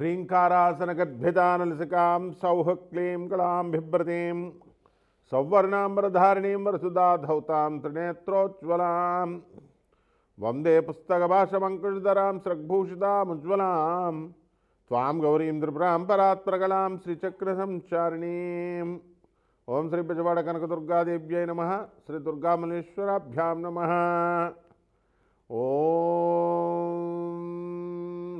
ह्रीङ्कारासनगद्भिदानलसिकां सौः क्लीं कलां बिभ्रतीं, सौवर्णाम्बरधारिणीं गौरी धौतां परात्कला श्रीचक्र संचारिणी ओं श्री बजवाड़ कनक दुर्गा दिव्य नम श्री दुर्गा श्रीदुर्गामलेश्वराभ्यां नम। ओ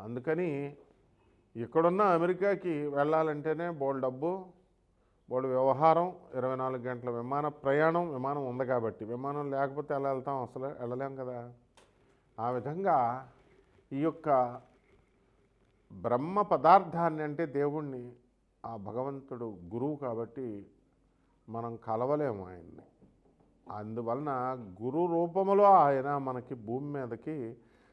అందుకని ఇక్కడున్న అమెరికాకి వెళ్ళాలంటేనే బోల్ డబ్బు బోల్ వ్యవహారం ఇరవై నాలుగు గంటల విమాన ప్రయాణం విమానం ఉంది కాబట్టి. విమానం లేకపోతే ఎలా వెళ్తాం? అసలు వెళ్ళలేం కదా. ఆ విధంగా ఈ యొక్క బ్రహ్మ పదార్థాన్ని అంటే దేవుణ్ణి ఆ భగవంతుడు గురువు కాబట్టి మనం కలవలేము ఆయన్ని. అందువలన గురు రూపములో ఆయన మనకి భూమి మీదకి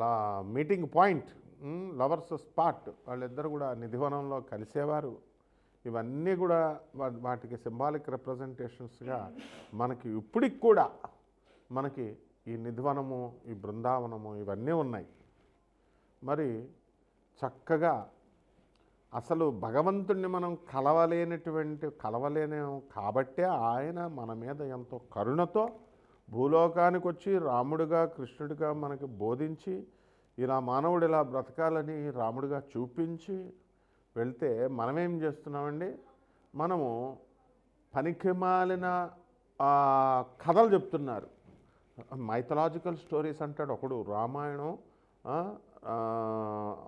లా మీటింగ్ పాయింట్ లవర్స్ స్పాట్ వాళ్ళిద్దరు కూడా నిధివనంలో కలిసేవారు. ఇవన్నీ కూడా వాటికి సింబాలిక్ రిప్రజెంటేషన్స్గా మనకి ఇప్పటికి కూడా మనకి ఈ నిధివనము ఈ బృందావనము ఇవన్నీ ఉన్నాయి. మరి చక్కగా అసలు భగవంతుణ్ణి మనం కలవలేనటువంటి కలవలేనేం కాబట్టే ఆయన మన మీద ఎంతో కరుణతో భూలోకానికి వచ్చి రాముడిగా కృష్ణుడిగా మనకి బోధించి ఇలా మానవుడు ఇలా బ్రతకాలని రాముడిగా చూపించి వెళ్తే మనమేం చేస్తున్నామండి? మనము పనికిమాలిన కథలు చెప్తున్నారు. మైథలాజికల్ స్టోరీస్ అంటాడు ఒకడు రామాయణం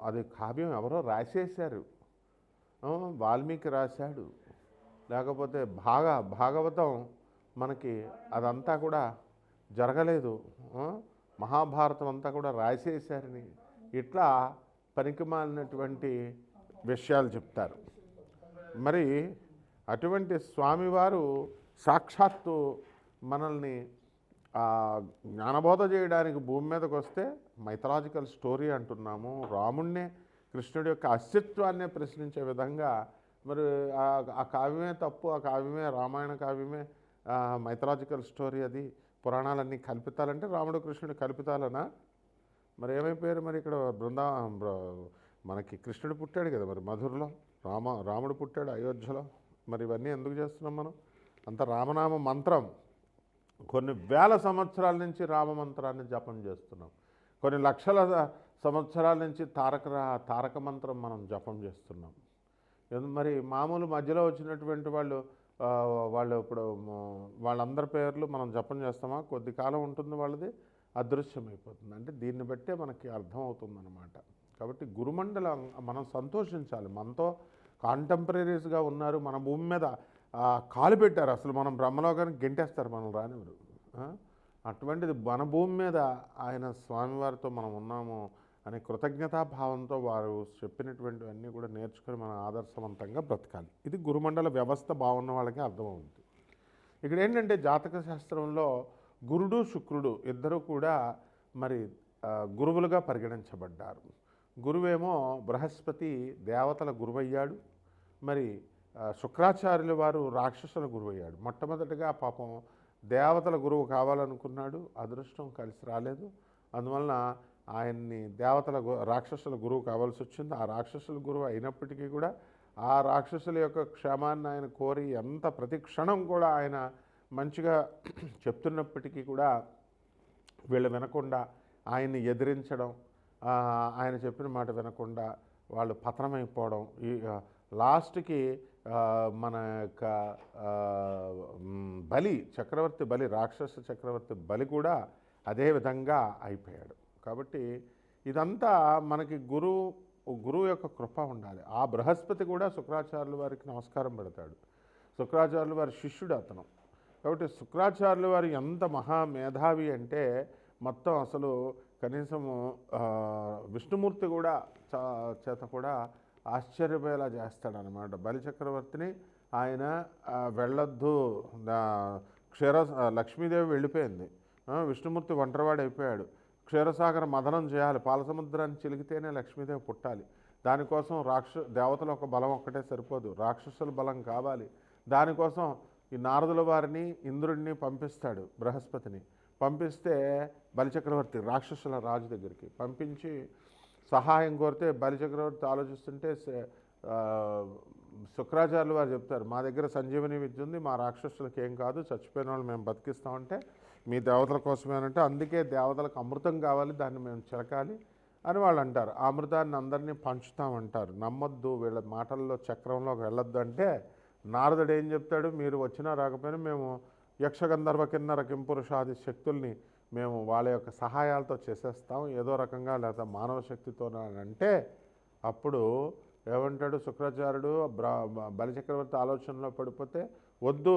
అది కావ్యం ఎవరో రాసేశారు. వాల్మీకి రాశాడు. లేకపోతే భాగ భాగవతం మనకి అదంతా కూడా జరగలేదు. మహాభారతం అంతా కూడా రాసేశారని ఇట్లా పనికిమాలినటువంటి విషయాలు చెప్తారు. మరి అటువంటి స్వామివారు సాక్షాత్తు మనల్ని జ్ఞానబోధ చేయడానికి భూమి మీదకి వస్తే మైథలాజికల్ స్టోరీ అంటున్నాము. రాముణ్ణే కృష్ణుడి యొక్క అస్తిత్వాన్నే ప్రశ్నించే విధంగా మరి ఆ- ఆ కావ్యమే తప్పు ఆ కావ్యమే రామాయణ కావ్యమే మైథలాజికల్ స్టోరీ అది. పురాణాలన్నీ కల్పితాలంటే రాముడు కృష్ణుడు కల్పితాలనా? మరి ఏమైపోయారు మరి ఇక్కడ? బృందా మనకి కృష్ణుడు పుట్టాడు కదా మరి మధురలో? రామ రాముడు పుట్టాడు అయోధ్యలో? మరి ఇవన్నీ ఎందుకు చేస్తున్నాం మనం? అంత రామనామ మంత్రం. కొన్ని వేల సంవత్సరాల నుంచి రామ మంత్రాన్ని జపం చేస్తున్నాం. కొన్ని లక్షల సంవత్సరాల నుంచి తారక రా- తారక మంత్రం మనం జపం చేస్తున్నాం. మరి మామూలు మధ్యలో వచ్చినటువంటి వాళ్ళు వాళ్ళు ఇప్పుడు వాళ్ళందరి పేర్లు మనం జపం చేస్తామా? కొద్ది కాలం ఉంటుంది వాళ్ళది అదృశ్యమైపోతుంది అంటే దీన్ని బట్టే మనకి అర్థమవుతుంది అనమాట కాబట్టి గురుమండలం మనం సంతోషించాలి. మనతో కాంటెంపరీస్గా ఉన్నారు మన భూమి మీద కాలు పెట్టారు. అసలు మనం బ్రహ్మలోకానికి గెంటేస్తారు మనం రానివారు అటువంటిది మన భూమి మీద ఆయన స్వామివారితో మనం ఉన్నాము అనే కృతజ్ఞతాభావంతో వారు చెప్పినటువంటివన్నీ కూడా నేర్చుకొని మనం ఆదర్శవంతంగా బ్రతకాలి. ఇది గురుమండల వ్యవస్థ బాగున్న వాళ్ళకి అర్థమవుతుంది. ఇక్కడ ఏంటంటే జాతక శాస్త్రంలో గురుడు శుక్రుడు ఇద్దరు కూడా మరి గురువులుగా పరిగణించబడ్డారు. గురువేమో బృహస్పతి దేవతల గురువయ్యాడు. మరి శుక్రాచార్యుల వారు రాక్షసుల గురువయ్యాడు. మొట్టమొదటిగా పాపం దేవతల గురువు కావాలనుకున్నాడు. అదృష్టం కలిసి రాలేదు. అందువలన ఆయన్ని దేవతల రాక్షసుల గురువు కావాల్సి వచ్చింది. ఆ రాక్షసుల గురువు అయినప్పటికీ కూడా ఆ రాక్షసుల యొక్క క్షేమాన్ని ఆయన కోరి ఎంత ప్రతి క్షణం కూడా ఆయన మంచిగా చెప్తున్నప్పటికీ కూడా వీళ్ళు వినకుండా ఆయన్ని ఎదిరించడం ఆయన చెప్పిన మాట వినకుండా వాళ్ళు పతనమైపోవడం ఈ లాస్ట్కి మన యొక్క బలి చక్రవర్తి బలి రాక్షస చక్రవర్తి బలి కూడా అదే విధంగా అయిపోయాడు. కాబట్టి ఇదంతా మనకి గురువు గురువు యొక్క కృప ఉండాలి. ఆ బృహస్పతి కూడా శుక్రాచార్యుల వారికి నమస్కారం పెడతాడు. శుక్రాచార్యుల వారి శిష్యుడు అతను. కాబట్టి శుక్రాచార్యుల వారు ఎంత మహా మేధావి అంటే మొత్తం అసలు కనీసము విష్ణుమూర్తి కూడా చేత కూడా ఆశ్చర్యపోయేలా చేస్తాడనమాట బలిచక్రవర్తిని ఆయన వెళ్ళొద్దు. క్షీర లక్ష్మీదేవి వెళ్ళిపోయింది. విష్ణుమూర్తి ఒంటరివాడు అయిపోయాడు క్షీరసాగర మదనం చేయాలి. పాలసముద్రాన్ని చిలికితేనే లక్ష్మీదేవి పుట్టాలి. దానికోసం రాక్ష దేవతల ఒక బలం ఒక్కటే సరిపోదు. రాక్షసుల బలం కావాలి. దానికోసం ఈ నారదుల వారిని ఇంద్రుడిని పంపిస్తాడు బృహస్పతిని. పంపిస్తే బలిచక్రవర్తి రాక్షసుల రాజు దగ్గరికి పంపించి సహాయం కోరితే బలిచక్రవర్తి ఆలోచిస్తుంటే శుక్రాచార్యులు వారు చెప్తారు మా దగ్గర సంజీవని విద్య ఉంది మా రాక్షసులకు ఏం కాదు చచ్చిపోయిన వాళ్ళు మేము బతికిస్తామంటే మీ దేవతల కోసమేనంటే అందుకే దేవతలకు అమృతం కావాలి దాన్ని మేము చిలకాలి అని వాళ్ళు అంటారు. ఆ అమృతాన్ని అందరినీ పంచుతామంటారు నమ్మొద్దు వీళ్ళ మాటల్లో చక్రంలోకి వెళ్ళొద్దు అంటే నారదుడు ఏం చెప్తాడు? మీరు వచ్చినా రాకపోయినా మేము యక్షగంధర్వ కిన్నర కింపురుషాది శక్తుల్ని మేము వాళ్ళ యొక్క సహాయాలతో చేసేస్తాం. ఏదో రకంగా లేదా మానవ శక్తితో అంటే అప్పుడు ఏమంటాడు శుక్రాచార్యుడు? బ్రా బలిచక్రవర్తి ఆలోచనలో పడిపోతే వద్దు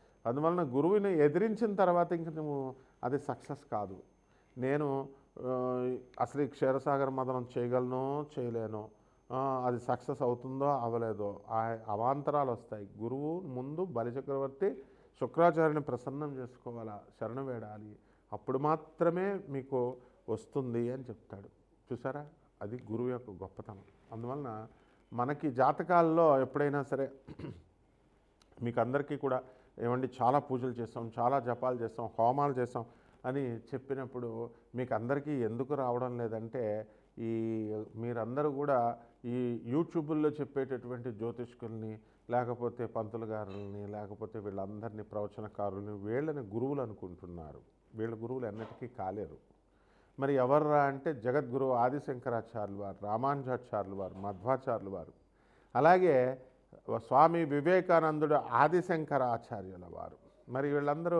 అందువలన గురువుని ఎదిరించిన తర్వాత ఇంక నువ్వు అది సక్సెస్ కాదు. నేను అసలు ఈ క్షీరసాగర మదనం చేయగలను చేయలేను అది సక్సెస్ అవుతుందో అవ్వలేదో ఆ అవాంతరాలు వస్తాయి. గురువు ముందు బలిచక్రవర్తి శుక్రాచార్యుని ప్రసన్నం చేసుకోవాలా? శరణ వేడాలి. అప్పుడు మాత్రమే మీకు వస్తుంది అని చెప్తాడు. చూసారా? అది గురువు యొక్క గొప్పతనం. అందువలన మనకి జాతకాల్లో ఎప్పుడైనా సరే మీకు అందరికీ కూడా ఏమండి చాలా పూజలు చేస్తాం చాలా జపాలు చేస్తాం హోమాలు చేస్తాం అని చెప్పినప్పుడు మీకు అందరికీ ఎందుకు రావడం లేదంటే ఈ మీరందరూ కూడా ఈ యూట్యూబుల్లో చెప్పేటటువంటి జ్యోతిష్కుల్ని లేకపోతే పంతులు గారుల్ని లేకపోతే వీళ్ళందరినీ ప్రవచనకారుల్ని వీళ్ళని గురువులు అనుకుంటున్నారు. వీళ్ళ గురువులు ఎన్నటికీ కాలేరు. మరి ఎవర్రా అంటే జగద్గురువు ఆదిశంకరాచార్యులు వారు రామానుజాచార్యులు వారు మధ్వాచార్యులు వారు. అలాగే స్వామి వివేకానందుడు ఆదిశంకరాచార్యుల వారు. మరి వీళ్ళందరూ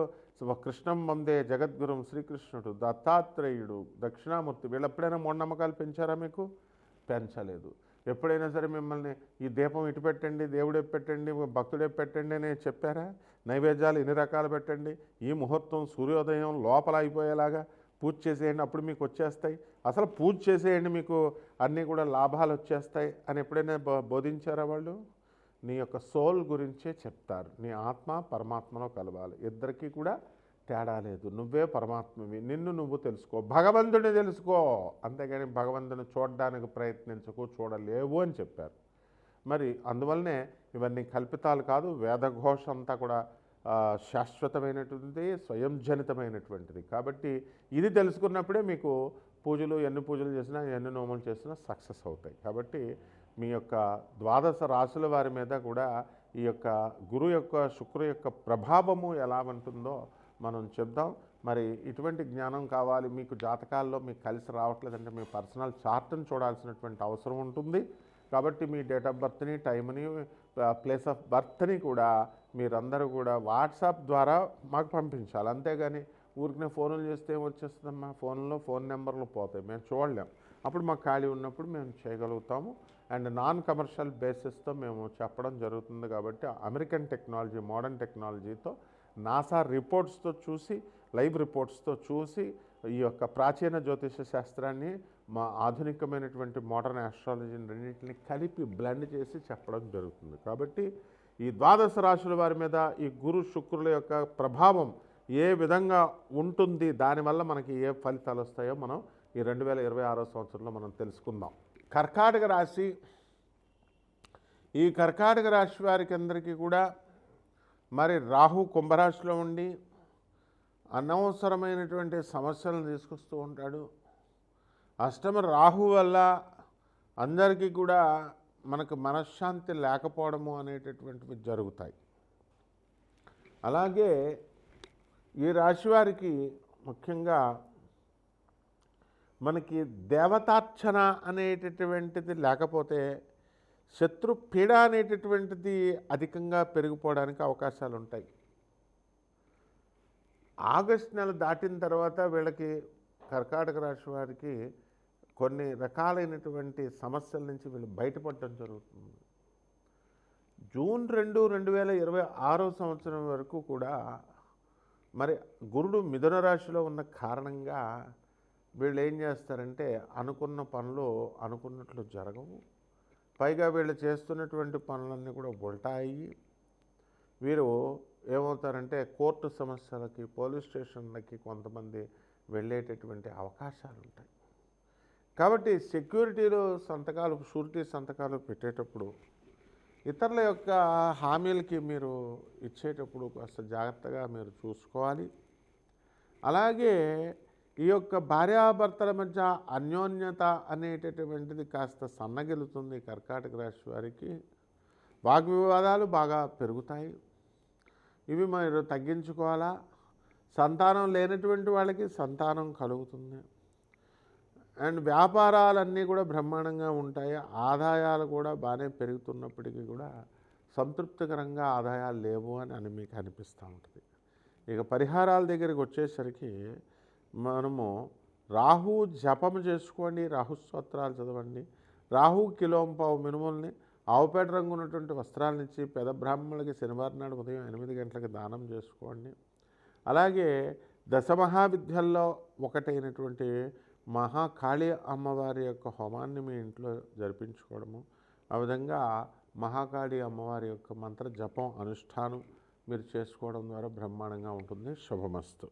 కృష్ణం వందే జగద్గురుం శ్రీకృష్ణుడు దత్తాత్రేయుడు దక్షిణామూర్తి. వీళ్ళు ఎప్పుడైనా మూఢనమ్మకాలు పెంచారా మీకు? పెంచలేదు. ఎప్పుడైనా సరే మిమ్మల్ని ఈ దీపం ఇటు పెట్టండి దేవుడే పెట్టండి భక్తుడే పెట్టండి అని చెప్పారా? నైవేద్యాలు ఎన్ని రకాలు పెట్టండి? ఈ ముహూర్తం సూర్యోదయం లోపల అయిపోయేలాగా పూజ చేసేయండి అప్పుడు మీకు వచ్చేస్తాయి. అసలు పూజ చేసేయండి మీకు అన్నీ కూడా లాభాలు వచ్చేస్తాయి అని ఎప్పుడైనా బోధించారా వాళ్ళు? నీ యొక్క సోల్ గురించే చెప్తారు. నీ ఆత్మ పరమాత్మలో కలవాలి. ఇద్దరికీ కూడా తేడా లేదు. నువ్వే పరమాత్మవి. నిన్ను నువ్వు తెలుసుకో. భగవంతుడిని తెలుసుకో. అంతేగాని భగవంతుని చూడడానికి ప్రయత్నించకు చూడలేవు అని చెప్పారు. మరి అందువల్లనే ఇవన్నీ కల్పితాలు కాదు వేదఘోష అంతా కూడా శాశ్వతమైనటువంటిది స్వయం జనితమైనటువంటిది కాబట్టి ఇది తెలుసుకున్నప్పుడే మీకు పూజలు ఎన్ని పూజలు చేసినా ఎన్ని నోములు చేసినా సక్సెస్ అవుతాయి. కాబట్టి మీ యొక్క ద్వాదశ రాశుల వారి మీద కూడా ఈ యొక్క గురు యొక్క శుక్రు యొక్క ప్రభావము ఎలా ఉంటుందో మనం చెప్దాం. మరి ఇటువంటి జ్ఞానం కావాలి మీకు జాతకాల్లో మీకు కలిసి రావట్లేదంటే మీ పర్సనల్ చార్ట్ని చూడాల్సినటువంటి అవసరం ఉంటుంది. కాబట్టి మీ డేట్ ఆఫ్ బర్త్ని టైంని ప్లేస్ ఆఫ్ బర్త్ని కూడా మీరందరూ కూడా వాట్సాప్ ద్వారా మాకు పంపించాలి. అంతేగాని ఊరికనే ఫోన్లు చేస్తే ఏం వచ్చేస్తుందమ్మా ఫోన్లో ఫోన్ నెంబర్లు పోతాయి. మేము చూడలేం. అప్పుడు మాకు ఖాళీ ఉన్నప్పుడు మేము చేయగలుగుతాము. అండ్ నాన్ కమర్షియల్ బేసిస్తో మేము చెప్పడం జరుగుతుంది కాబట్టి అమెరికన్ టెక్నాలజీ మోడర్న్ టెక్నాలజీతో నాసా రిపోర్ట్స్తో చూసి లైవ్ రిపోర్ట్స్తో చూసి ఈ యొక్క ప్రాచీన జ్యోతిష శాస్త్రాన్ని మా ఆధునికమైనటువంటి మోడర్న్ ఆస్ట్రాలజీని రెండింటిని కలిపి బ్లెండ్ చేసి చెప్పడం జరుగుతుంది. కాబట్టి ఈ ద్వాదశ రాశుల వారి మీద ఈ గురు శుక్రుల యొక్క ప్రభావం ఏ విధంగా ఉంటుంది దానివల్ల మనకి ఏ ఫలితాలు వస్తాయో మనం ఈ రెండు వేల ఇరవై ఆరో సంవత్సరంలో మనం తెలుసుకుందాం. కర్కాటక రాశి ఈ కర్కాటక రాశి వారికి అందరికీ కూడా మరి రాహు కుంభరాశిలో ఉండి అనవసరమైనటువంటి సమస్యలను తీసుకొస్తూ ఉంటాడు. అష్టమ రాహు వల్ల అందరికీ కూడా మనకు మనశ్శాంతి లేకపోవడము అనేటటువంటివి జరుగుతాయి. అలాగే ఈ రాశి వారికి ముఖ్యంగా మనకి దేవతార్చన అనేటటువంటిది లేకపోతే శత్రు పీడ అనేటటువంటిది అధికంగా పెరిగిపోవడానికి అవకాశాలు ఉంటాయి. ఆగస్ట్ నెల దాటిన తర్వాత వీళ్ళకి కర్కాటక రాశి వారికి కొన్ని రకాలైనటువంటి సమస్యల నుంచి వీళ్ళు బయటపడటం జరుగుతుంది. జూన్ రెండు రెండు వేల ఇరవై ఆరో సంవత్సరం వరకు కూడా మరి గురుడు మిథున రాశిలో ఉన్న కారణంగా వీళ్ళు ఏం చేస్తారంటే అనుకున్న పనులు అనుకున్నట్లు జరగవు. పైగా వీళ్ళు చేస్తున్నటువంటి పనులన్నీ కూడా ఉల్టా అయ్యి వీరు ఏమవుతారంటే కోర్టు సమస్యలకి పోలీస్ స్టేషన్లకి కొంతమంది వెళ్ళేటటువంటి అవకాశాలు ఉంటాయి కాబట్టి సెక్యూరిటీలు సంతకాలు షూరిటీ సంతకాలు పెట్టేటప్పుడు ఇతరుల యొక్క హామీలకి మీరు ఇచ్చేటప్పుడు కాస్త జాగ్రత్తగా మీరు చూసుకోవాలి. అలాగే ఈ యొక్క భార్యాభర్తల మధ్య అన్యోన్యత అనేటటువంటిది కాస్త సన్నగిలుతుంది కర్కాటక రాశి వారికి. వాగ్వివాదాలు బాగా పెరుగుతాయి. ఇవి మీరు తగ్గించుకోవాలా? సంతానం లేనటువంటి వాళ్ళకి సంతానం కలుగుతుంది. అండ్ వ్యాపారాలన్నీ కూడా బ్రహ్మాండంగా ఉంటాయి. ఆదాయాలు కూడా బాగానే పెరుగుతున్నప్పటికీ కూడా సంతృప్తికరంగా ఆదాయాలు లేవు అని అని మీకు అనిపిస్తూ ఉంటుంది. ఇక పరిహారాల దగ్గరికి వచ్చేసరికి మనము రాహు జపం చేసుకోండి రాహు స్తోత్రాలు చదవండి రాహు కిలోంపావు మినుముల్ని ఆవుపేట రంగు ఉన్నటువంటి వస్త్రాలనిచ్చి పెద బ్రాహ్మణులకి శనివారం నాడు ఉదయం ఎనిమిది గంటలకు దానం చేసుకోండి. అలాగే దశమహావిద్యల్లో ఒకటైనటువంటి మహాకాళి అమ్మవారి యొక్క హోమాన్ని మీ ఇంట్లో జరిపించుకోవడము ఆ విధంగా మహాకాళి అమ్మవారి యొక్క మంత్ర జపం అనుష్ఠానం మీరు చేసుకోవడం ద్వారా బ్రహ్మాండంగా ఉంటుంది. శుభమస్తు.